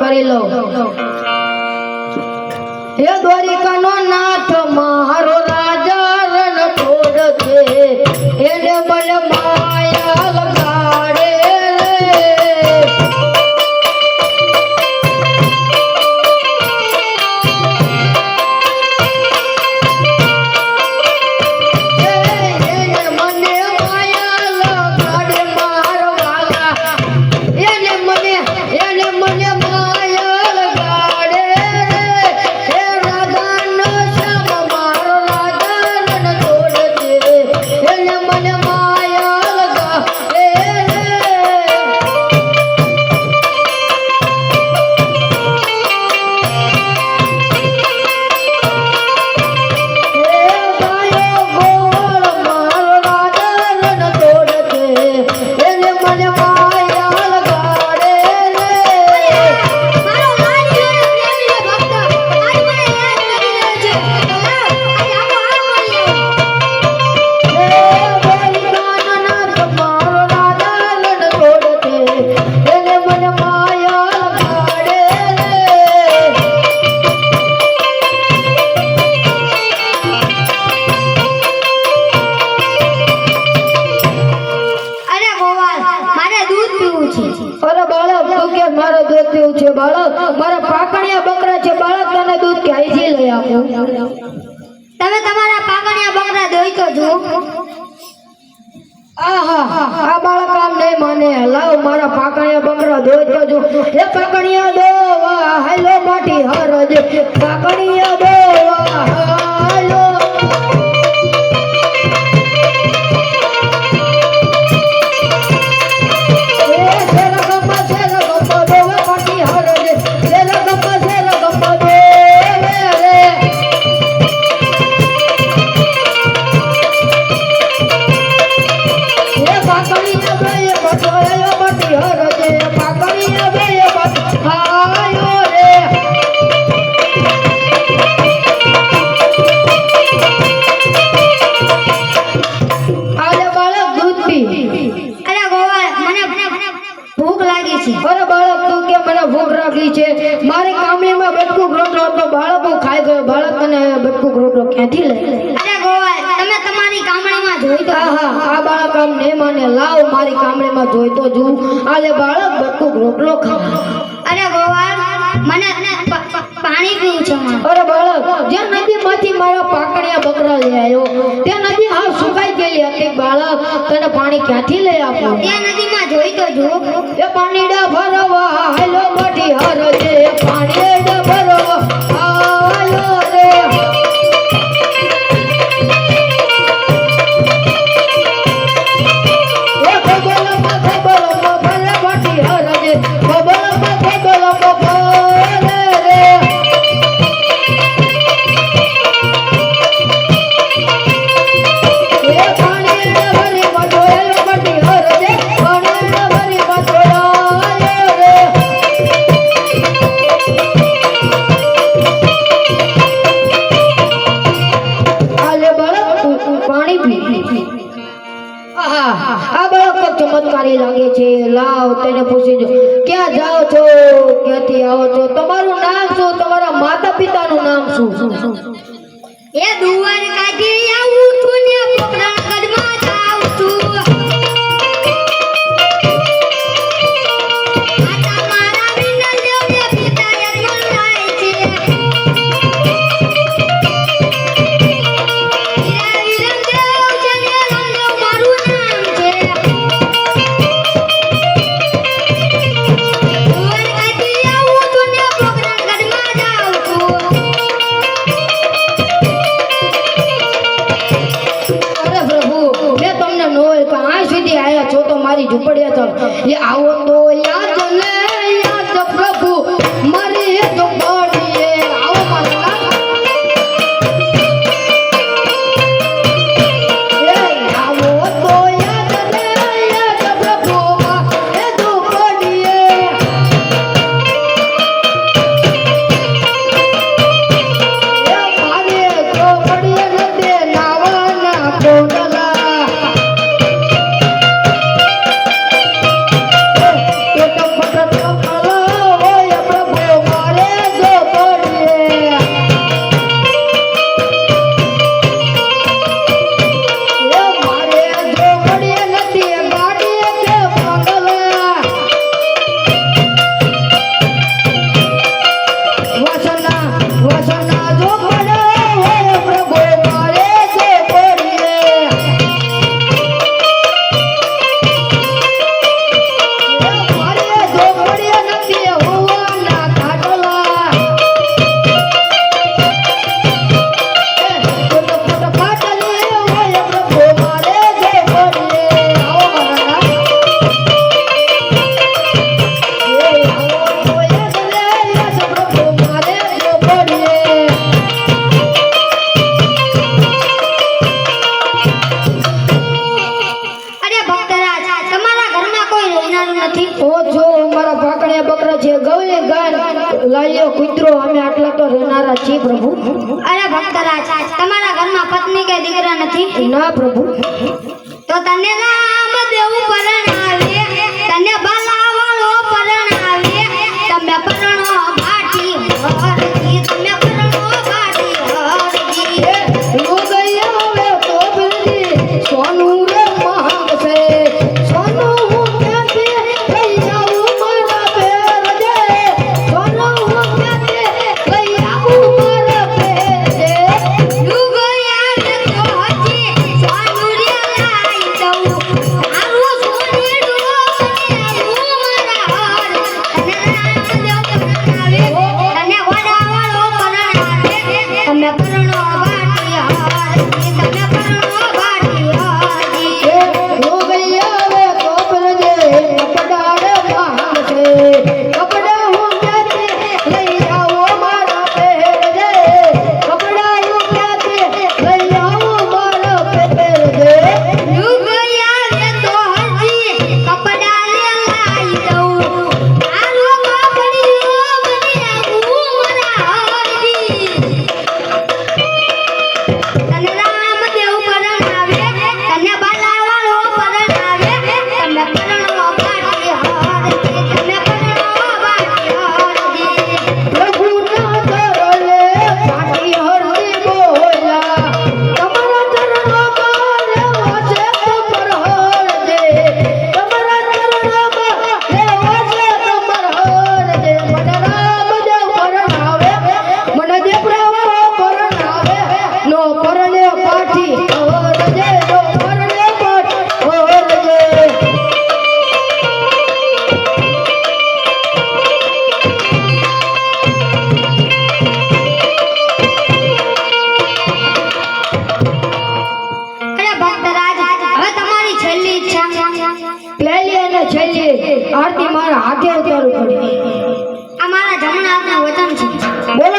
કરી લો હે દ્વારિકાનો નાથ મારો રાજા રણ છોડ છે એને મને માર તમે તમારા પાકણિયા બકરા દોઈ તો જો આ બાળક આમ નહીં માને લાવ, મારા પાકણિયા બકરા દોઈ તો જો એ પાકણિયા દોવા, હાલો માટી હરજ. પાકણિયા દોવા અરે ગોવાળ મને ભૂખ લાગી છે. અરે બાળક તું કે મને ભૂખ રાખી છે? મારી કામલીમાં બટકુક રોટલો હતો બાળક હું ખાઈ ગયો. બાળક અને બટકું રોટલો ક્યાંથી લે અરે ગોવાળ તમે તમારી કામણીમાં જોઈ આ બાળક આમ ને માને લાવ મારી કામલીમાં જોઈતો જુ આલે બાળક બટકુક રોટલો ખા અરે ગોવાળ મને પ- પ- પાણી પીવું છે અરે બાળક જે નદીમાંથી મારા પાકડિયા બકરા લઈ આવ્યો તે નદી હાવ સુકાઈ ગયેલી હતી બાળક. તને પાણી ક્યાંથી લઈ આપું? ત્યાં નદીમાં જોઈતો જો એ પાણીડા ભરવા હાલો મઢી હરજે પાણીડા ચમત્કારી લાગે છે. લાવ તેને પૂછી ક્યાં જાઓ છો? ક્યાંથી આવો છો? તમારું નામ શું? તમારા માતા પિતાનું નામ શું? એ દુવાર કાઢી આવું. મારી ઝૂંપડી તો એ લાલ્યો કૂતરો અમે આટલા તો રહેનારા છીએ પ્રભુ. અરે ભક્તરાજ તમારા ઘરમાં પત્ની કે દીકરા નથી? ના પ્રભુ. તો તને છેલ્લી આરતી મારા હાથે ઉતારવું પડે. આ મારા જમણા હાથના વચન છે. બોલો